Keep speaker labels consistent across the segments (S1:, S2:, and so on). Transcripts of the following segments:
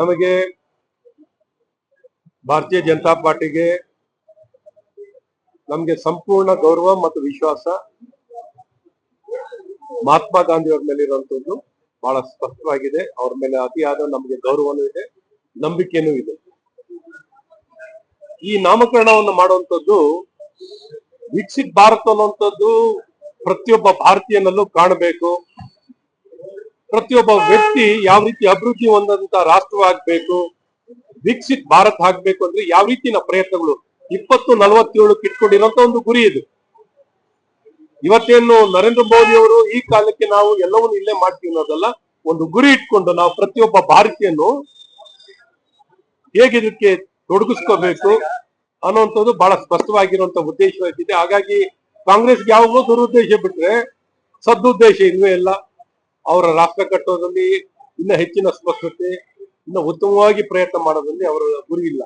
S1: ನಮಗೆ ಭಾರತೀಯ ಜನತಾ ಪಾರ್ಟಿಗೆ ನಮಗೆ ಸಂಪೂರ್ಣ ಗೌರವ ಮತ್ತು ವಿಶ್ವಾಸ ಮಹಾತ್ಮ ಗಾಂಧಿ ಅವ್ರ ಮೇಲೆ ಇರುವಂತದ್ದು ಬಹಳ ಸ್ಪಷ್ಟವಾಗಿದೆ. ಅವ್ರ ಮೇಲೆ ಅತಿಯಾದ ನಮಗೆ ಗೌರವನೂ ಇದೆ, ನಂಬಿಕೆನೂ ಇದೆ. ಈ ನಾಮಕರಣವನ್ನು ಮಾಡುವಂಥದ್ದು ವಿಕ್ಸಿತ್ ಭಾರತ ಅನ್ನುವಂಥದ್ದು ಪ್ರತಿಯೊಬ್ಬ ಭಾರತೀಯನಲ್ಲೂ ಕಾಣಬೇಕು. ಪ್ರತಿಯೊಬ್ಬ ವ್ಯಕ್ತಿ ಯಾವ ರೀತಿ ಅಭಿವೃದ್ಧಿ ಹೊಂದಂತ ರಾಷ್ಟ್ರವಾಗಬೇಕು ವಿಕ್ಸಿತ್ ಭಾರತ್ ಆಗ್ಬೇಕು ಅಂದ್ರೆ ಯಾವ ರೀತಿನ ಪ್ರಯತ್ನಗಳು? ಇಪ್ಪತ್ತು, ನಲವತ್ತೇಳು ಇಟ್ಕೊಂಡಿರುವಂತ ಒಂದು ಗುರಿ ಇದು. ಇವತ್ತೇನು ನರೇಂದ್ರ ಮೋದಿ ಅವರು ಈ ಕಾಲಕ್ಕೆ ನಾವು ಎಲ್ಲವನ್ನು ಇಲ್ಲೇ ಮಾಡ್ತೀವಿ ಅನ್ನೋದಲ್ಲ, ಒಂದು ಗುರಿ ಇಟ್ಕೊಂಡು ನಾವು ಪ್ರತಿಯೊಬ್ಬ ಭಾರತೀಯನು ಹೇಗೆ ಇದಕ್ಕೆ ತೊಡಗಿಸ್ಕೋಬೇಕು ಅನ್ನುವಂಥದ್ದು ಬಹಳ ಸ್ಪಷ್ಟವಾಗಿರುವಂತ ಉದ್ದೇಶವಾಗಿದೆ ಹಾಗಾಗಿ ಕಾಂಗ್ರೆಸ್ಗೆ ಯಾವಾಗಲೂ ದುರುದ್ದೇಶ ಬಿಟ್ರೆ ಸದ್ದುದ್ದೇಶ ಇಲ್ವೇ ಇಲ್ಲ. ಅವರ ರಾಷ್ಟ್ರ ಕಟ್ಟೋದ್ರಲ್ಲಿ ಇನ್ನ ಹೆಚ್ಚಿನ ಸ್ಪಷ್ಟತೆ, ಇನ್ನ ಉತ್ತಮವಾಗಿ ಪ್ರಯತ್ನ ಮಾಡೋದ್ರಲ್ಲಿ ಅವರ ಗುರಿ ಇಲ್ಲ.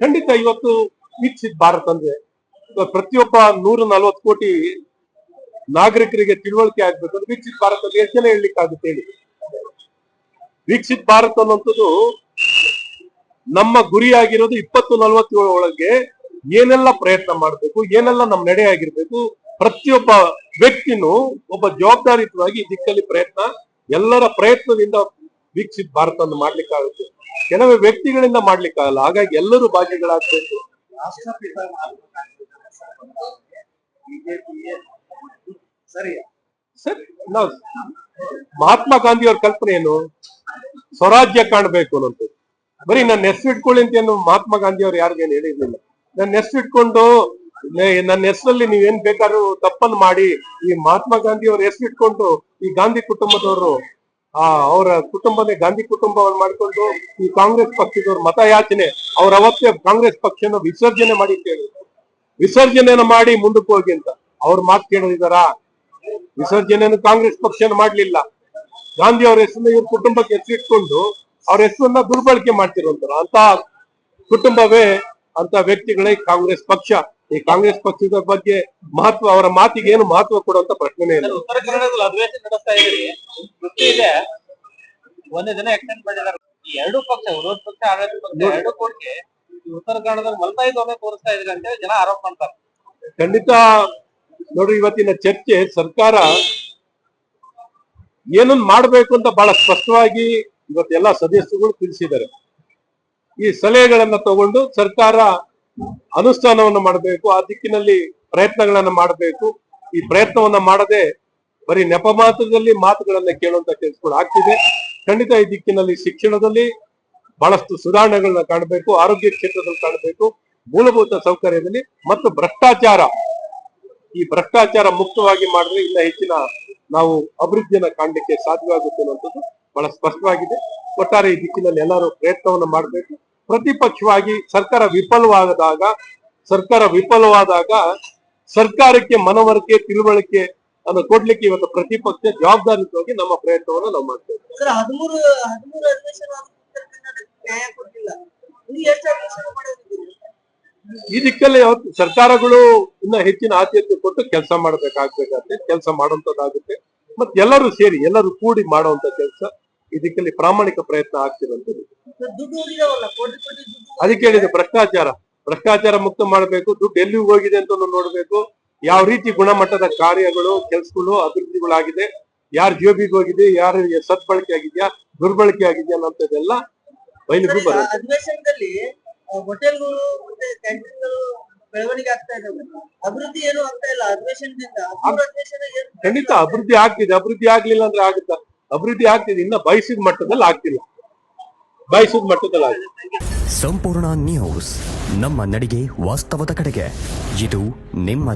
S1: ಖಂಡಿತ ಇವತ್ತು ವೀಕ್ಷಿತ್ ಭಾರತ ಅಂದ್ರೆ ಪ್ರತಿಯೊಬ್ಬ ನೂರ ನಲ್ವತ್ತು ಕೋಟಿ ನಾಗರಿಕರಿಗೆ ತಿಳುವಳಿಕೆ ಆಗ್ಬೇಕಂದ್ರೆ ಅಂದ್ರೆ ಭಾರತದಲ್ಲಿ ಎಷ್ಟು ಜನ ಹೇಳಲಿಕ್ಕಾಗುತ್ತೆ ಹೇಳಿ. ವೀಕ್ಷಿತ ಭಾರತ ಅನ್ನುವಂಥದ್ದು ನಮ್ಮ ಗುರಿಯಾಗಿರೋದು ಇಪ್ಪತ್ತು ನಲವತ್ತೇಳು ಒಳಗೆ ಏನೆಲ್ಲ ಪ್ರಯತ್ನ ಮಾಡಬೇಕು, ಏನೆಲ್ಲ ನಮ್ಮ ನಡೆ ಆಗಿರ್ಬೇಕು ಪ್ರತಿಯೊಬ್ಬ ವ್ಯಕ್ತಿನೂ ಒಬ್ಬ ಜವಾಬ್ದಾರಿಯುತವಾಗಿ ಈ ದಿಕ್ಕಲ್ಲಿ ಪ್ರಯತ್ನ ಎಲ್ಲರ ಪ್ರಯತ್ನದಿಂದ ವೀಕ್ಷಿತ ಭಾರತವನ್ನು ಮಾಡ್ಲಿಕ್ಕಾಗುತ್ತೆ. ಕೆಲವೇ ವ್ಯಕ್ತಿಗಳಿಂದ ಮಾಡ್ಲಿಕ್ಕಾಗಲ್ಲ. ಹಾಗಾಗಿ ಎಲ್ಲರೂ ಭಾಗಿಗಳಾಗಬೇಕು.
S2: ಸರಿ
S1: ಸರ್ ನಾವು ಮಹಾತ್ಮ ಗಾಂಧಿ ಅವ್ರ ಕಲ್ಪನೆ ಏನು? ಸ್ವರಾಜ್ಯ ಕಾಣಬೇಕು ಅನ್ನೋದು. ಬರೀ ನನ್ನ ಹೆಸರು ಇಟ್ಕೊಳ್ಳಿ ಅಂತ ಏನು ಮಹಾತ್ಮ ಗಾಂಧಿ ಅವ್ರು ಯಾರಿಗೇನು ಹೇಳಿರ್ಲಿಲ್ಲ. ನನ್ನ ಹೆಸರು ಇಟ್ಕೊಂಡು ನನ್ನ ಹೆಸರಲ್ಲಿ ನೀವೇನ್ ಬೇಕಾದ್ರೂ ತಪ್ಪನ್ನು ಮಾಡಿ, ಈ ಮಹಾತ್ಮ ಗಾಂಧಿ ಅವ್ರ ಹೆಸರು ಇಟ್ಕೊಂಡು ಈ ಗಾಂಧಿ ಕುಟುಂಬದವರು, ಆ, ಅವರ ಕುಟುಂಬನೇ ಗಾಂಧಿ ಕುಟುಂಬವನ್ನು ಮಾಡಿಕೊಂಡು ಈ ಕಾಂಗ್ರೆಸ್ ಪಕ್ಷದವ್ರ ಮತಯಾಚನೆ ಅವ್ರ ಅವತ್ತೇ ಕಾಂಗ್ರೆಸ್ ಪಕ್ಷನ ವಿಸರ್ಜನೆ ಮಾಡಿ ಕೇಳಿ ವಿಸರ್ಜನೆ ವಿಸರ್ಜನೆನ ಮಾಡಿ ಮುಂದಕ್ಕೆ ಹೋಗಿ ಅಂತ. ಅವ್ರ ಮಾತು ಕೇಳಿದಾರಾ? ವಿಸರ್ಜನೆಯನ್ನು ಕಾಂಗ್ರೆಸ್ ಪಕ್ಷನ ಮಾಡ್ಲಿಲ್ಲ. ಗಾಂಧಿ ಅವ್ರ ಹೆಸರನ್ನ ಇವ್ರ ಕುಟುಂಬಕ್ಕೆ ಹೆಸರಿಟ್ಕೊಂಡು ಅವ್ರ ಹೆಸರನ್ನ ದುರ್ಬಳಕೆ ಮಾಡ್ತಿರೋ ಅಂತ ಕುಟುಂಬವೇ ಅಂತ ವ್ಯಕ್ತಿಗಳೇ ಕಾಂಗ್ರೆಸ್ ಪಕ್ಷ. ಈ ಕಾಂಗ್ರೆಸ್ ಪಕ್ಷದ ಬಗ್ಗೆ ಮಹತ್ವ ಅವರ ಮಾತಿಗೆ ಏನು ಮಹತ್ವ ಕೊಡುವಂತ ಪ್ರಶ್ನೆನೇ ಇಲ್ಲ.
S2: ಉತ್ತರ ಕನ್ನಡದಲ್ಲಿ ಅಧಿವೇಶನ ನಡೆಸ್ತಾ ಇದ್ರಿ ವೃತ್ತಿ ಇದೆ ಒಂದೇ ದಿನ ಎಕ್ಸ್ಟೆಂಡ್ ಮಾಡಿದ್ದಾರೆ. ಈ ಎರಡು ಪಕ್ಷ ವಿರೋಧ ಪಕ್ಷ ಆಡಳಿತ ಪಕ್ಷ ಎರಡು ಉತ್ತರ ಕನ್ನಡದಲ್ಲಿ ಮಲ್ತಾ ಇದ್ದವನ್ನೇ ತೋರಿಸ್ತಾ ಇದ್ರಿ ಅಂತ ಜನ ಆರೋಪ ಮಾಡ್ತಾರೆ.
S1: ಖಂಡಿತ ನೋಡ್ರಿ ಇವತ್ತಿನ ಚರ್ಚೆ ಸರ್ಕಾರ ಏನನ್ನ ಮಾಡ್ಬೇಕು ಅಂತ ಬಹಳ ಸ್ಪಷ್ಟವಾಗಿ ಇವತ್ತೆಲ್ಲ ಸದಸ್ಯರುಗಳು ತಿಳಿಸಿದ್ದಾರೆ. ಈ ಸಲಹೆಗಳನ್ನ ತಗೊಂಡು ಸರ್ಕಾರ ಅನುಷ್ಠಾನವನ್ನು ಮಾಡಬೇಕು, ಆ ದಿಕ್ಕಿನಲ್ಲಿ ಪ್ರಯತ್ನಗಳನ್ನ ಮಾಡಬೇಕು. ಈ ಪ್ರಯತ್ನವನ್ನ ಮಾಡದೆ ಬರೀ ನೆಪ ಮಾತ್ರದಲ್ಲಿ ಮಾತುಗಳನ್ನ ಕೇಳುವಂತ ಕೆಲಸಗಳು ಆಗ್ತಿದೆ. ಖಂಡಿತ ಈ ದಿಕ್ಕಿನಲ್ಲಿ ಶಿಕ್ಷಣದಲ್ಲಿ ಬಹಳಷ್ಟು ಸುಧಾರಣೆಗಳನ್ನ ಕಾಣಬೇಕು, ಆರೋಗ್ಯ ಕ್ಷೇತ್ರದಲ್ಲಿ ಕಾಣಬೇಕು. ಮೂಲಭೂತ ಸೌಕರ್ಯದಲ್ಲಿ ಮತ್ತು ಭ್ರಷ್ಟಾಚಾರ. ಈ ಭ್ರಷ್ಟಾಚಾರ ಮುಕ್ತವಾಗಿ ಮಾಡಿದ್ರೆ ಇನ್ನ ಹೆಚ್ಚಿನ ನಾವು ಅಭಿವೃದ್ಧಿಯನ್ನ ಕಾಣಲಿಕ್ಕೆ ಸಾಧ್ಯವಾಗುತ್ತೆ ಅನ್ನುವಂಥದ್ದು ಬಹಳ ಸ್ಪಷ್ಟವಾಗಿದೆ. ಒಟ್ಟಾರೆ ಈ ದಿಕ್ಕಿನಲ್ಲಿ ಎಲ್ಲರೂ ಪ್ರಯತ್ನವನ್ನ ಮಾಡಬೇಕು. ಪ್ರತಿಪಕ್ಷವಾಗಿ ಸರ್ಕಾರ ವಿಫಲವಾದಾಗ ಸರ್ಕಾರ ವಿಫಲವಾದಾಗ ಸರ್ಕಾರಕ್ಕೆ ಮನವರಿಕೆ ತಿಳುವಳಿಕೆ ಅನ್ನು ಕೊಡ್ಲಿಕ್ಕೆ ಇವತ್ತು ಪ್ರತಿಪಕ್ಷ ಜವಾಬ್ದಾರಿಯುತವಾಗಿ ನಮ್ಮ ಪ್ರಯತ್ನವನ್ನು ನಾವು ಮಾಡ್ತೇವೆ. ಈ ದಿಕ್ಕಲ್ಲಿ ಯಾವತ್ತು ಸರ್ಕಾರಗಳು ಇನ್ನ ಹೆಚ್ಚಿನ ಆದ್ಯತೆ ಕೊಟ್ಟು ಕೆಲಸ ಮಾಡಬೇಕಾಗ್ಬೇಕಾಗುತ್ತೆ ಕೆಲಸ ಮಾಡುವಂತದ್ದಾಗುತ್ತೆ. ಮತ್ತೆ ಎಲ್ಲರೂ ಸೇರಿ ಎಲ್ಲರೂ ಕೂಡಿ ಮಾಡುವಂತ ಕೆಲಸ. ಈ ದಿಕ್ಕಲ್ಲಿ ಪ್ರಾಮಾಣಿಕ ಪ್ರಯತ್ನ ಆಗ್ತಿರುವಂತದ್ದು ಅದಕ್ಕೆ ಹೇಳಿದೆ ಭ್ರಷ್ಟಾಚಾರ. ಭ್ರಷ್ಟಾಚಾರ ಮುಕ್ತ ಮಾಡಬೇಕು ದುಡ್ಡು ಎಲ್ಲಿ ಹೋಗಿದೆ ಅಂತ ನೋಡಬೇಕು. ಯಾವ ರೀತಿ ಗುಣಮಟ್ಟದ ಕಾರ್ಯಗಳು ಕೆಲಸಗಳು ಅಭಿವೃದ್ಧಿಗಳಾಗಿದೆ ಯಾರ ಜೋಬಿಗೆ ಹೋಗಿದೆ ಯಾರು ಸದ್ಬಳಕೆ ಆಗಿದೆಯಾ ದುರ್ಬಳಕೆ ಆಗಿದೆಯಾ ಅನ್ನೋಂಥದ್ದೆಲ್ಲ ಬಯಲಿಗೂ ಬರುತ್ತೆ.
S3: ಅಧಿವೇಶನದಲ್ಲಿ ಹೋಟೆಲ್ಗಳು ಮತ್ತೆ ಕ್ಯಾಂಟೀನ್ಗಳು ಬೆಳವಣಿಗೆ ಆಗ್ತಾ ಇದಾವೆ. ಅಭಿವೃದ್ಧಿ ಏನು ಆಗ್ತಾ ಇಲ್ಲ ಅಧಿವೇಶನದಿಂದ.
S1: ಖಂಡಿತ ಅಭಿವೃದ್ಧಿ ಆಗ್ತಿದೆ. ಅಭಿವೃದ್ಧಿ ಆಗ್ಲಿಲ್ಲ ಅಂದ್ರೆ ಆಗುತ್ತಾ? ಅಭಿವೃದ್ಧಿ ಆಗ್ತಿದೆ, ಇನ್ನ ಬಯಸಿದ ಮಟ್ಟದಲ್ಲಿ ಆಗ್ತಿಲ್ಲ. ಬಯಸಿದ ಮಟ್ಟದಲ್ಲಿ ಆಗ್ತಿದೆ
S4: ಸಂಪೂರ್ಣ ನ್ಯೂಸ್ ನಮ್ಮ ನಡಿಗೆ ವಾಸ್ತವದ ಕಡೆಗೆ. ಇದು ನಿಮ್ಮ